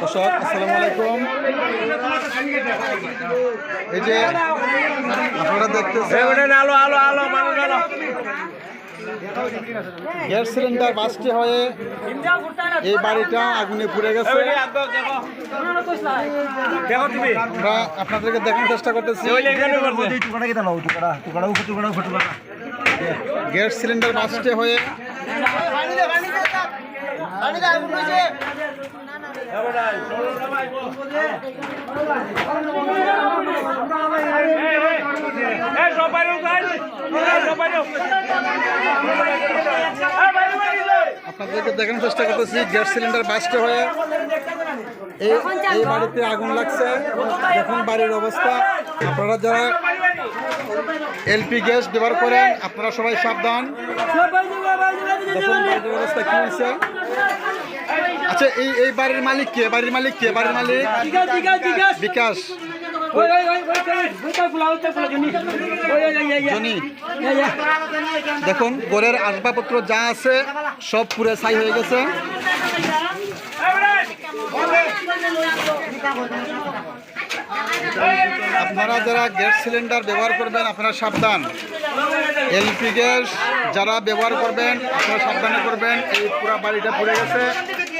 দর্শক আসসালামু আলাইকুম। এই যে আপনারা দেখতেছেন আলো আলো আলো মানুষ আলো। গ্যাস সিলিন্ডার বাসটি হয়ে এই বাড়িটা আগুনে পুড়ে গেছে। দেখো। আমরা আপনাদেরকে দেখানোর চেষ্টা করতেছি। গ্যাস সিলিন্ডার বাসটি হয়ে আপনাদেরকে দেখানোর চেষ্টা করতেছি গ্যাস সিলিন্ডার বাসটি হয়ে। এই বাড়িতে আগুন লাগছে। দেখুন বাড়ির অবস্থা। আপনারা যারা এলপি গ্যাস ব্যবহার করেন আপনারা সবাই সাবধান। দেখুন বাড়ির অবস্থা কি হয়েছে। আচ্ছা এই এই বাড়ির মালিক কে? বাড়ির মালিক কে? বাড়ির মালিক? বিকাশ। দেখুন ঘরের আসবাবপত্র যা আছে সব পুরে ছাই হয়ে গেছে। আপনারা যারা গ্যাস সিলিন্ডার ব্যবহার করবেন আপনারা সাবধান। এলপি গ্যাস যারা ব্যবহার করবেন আপনারা সাবধানে করবেন। এই পুরা বাড়িটা পুড়ে গেছে।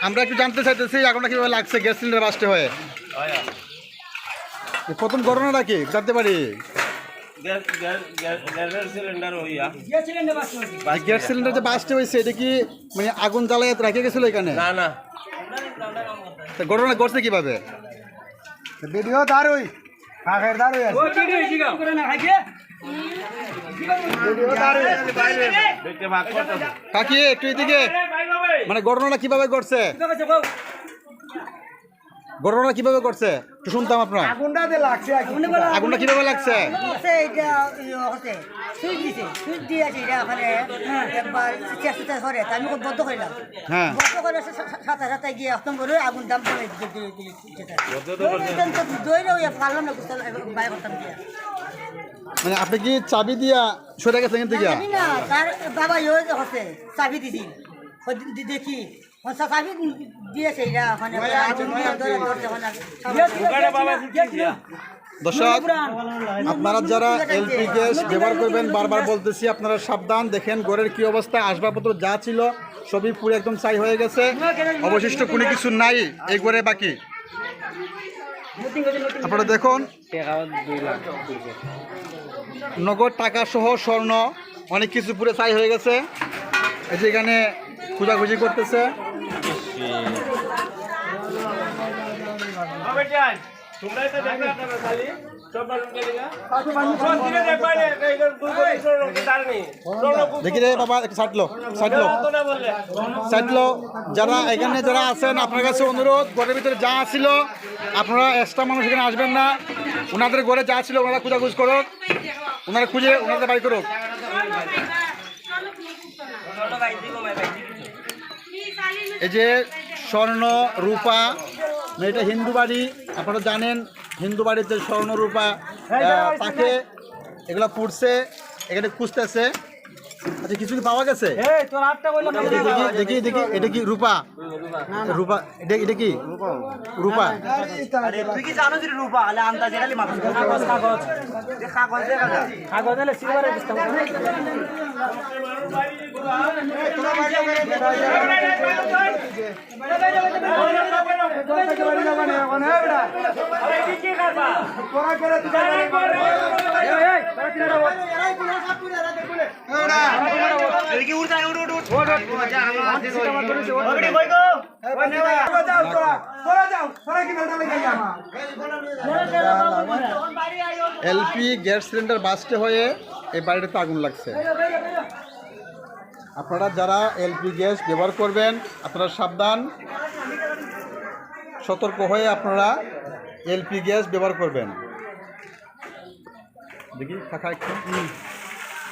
আমরা একটু জানতে চাইতেছি আগুনটা কীভাবে লাগছে গ্যাস সিলিন্ডার বাসতে হয়ে? প্রথম ঘটনাটা কি? জানতে পারি। গ্যাস সিলিন্ডার যে বাসতে হয়েছে এটা কি মানে আগুন জ্বালায় রেখে গেছিল এখানে? না না। ঘটনা ঘটছে কীভাবে? ভিডিও কাকের দারুই আছে। কাকি একটু এদিকে। মানে ঘটনাটা কীভাবে ঘটছে? ঘটনাটা কীভাবে করছে? একটু শুনতাম আপনার। আগুনটা দিয়ে লাগছে। আগুনটা কীভাবে লাগছে? এটা সুইচ দিছে। সুইচ দিয়েছে এটা ওখানে একবার চেষ্টা করে। আমি ওকে বদ্ধ করলাম হ্যাঁ। বদ্ধ করে সাথে সাথে গিয়ে একদম করে আগুন দাম করে দইরে ওই পারলাম না করতাম দিয়ে মানে আপনি কি চাবি দিয়া সরে গেছেন না তার বাবা ইয়ে হচ্ছে চাবি দিছি। দি- দেখি। দিয়েছে এটা ওখানে ধরছে ওখানে দর্শক আপনারা যারা এলপি গ্যাস ব্যবহার করবেন বারবার বলতেছি আপনারা সাবধান দেখেন ঘরের কি অবস্থা আসবাবপত্র যা ছিল সবই পুরো একদম চাই হয়ে গেছে। অবশিষ্ট কোনো কিছু নাই এই ঘরে বাকি। আপনারা দেখুন নগদ টাকা সহ স্বর্ণ অনেক কিছু পুরো ছাই হয়ে গেছে। এই যে এখানে খোঁজাখুঁজি করতেছে। দেখা বললে চাইলো যারা এখানে যারা আছেন, আপনার কাছে অনুরোধ, ঘরের ভিতরে যা ছিল আপনারা এক্সট্রা মানুষ এখানে আসবেন না। ওনাদের ঘরে যা ছিল, ওনারা খোঁজাখুঁজ করুক। ওনারা খুঁজে ওনাদের বাড়ি করুক। এই যে স্বর্ণ রূপা মেয়েটা এটা হিন্দু বাড়ি আপনারা জানেন হিন্দু বাড়িতে স্বর্ণ রূপা তাকে এগুলো পুড়ছে এখানে খুঁজতেছে। আচ্ছা কিছু কি পাওয়া গেছে? এই তোর আটটা বললাম দেখি দেখি দেখি দেখি এটা কি রূপা? রূপা এটা এটা কি? রূপা। তুই কি জানো যে রূপা? আলে আন্দাজে খালি মাথা কাগজ কাগজ। কাগজ দেখা যায় কাগজ হলে সিলভারের এলপি গ্যাস সিলিন্ডার বাস্টে হয়ে এই বাড়িটাতে আগুন লাগছে। আপনারা যারা এলপি গ্যাস ব্যবহার করবেন, আপনারা সাবধান, সতর্ক হয়ে আপনারা এলপি গ্যাস ব্যবহার করবেন। দেখি, থাকা একটু।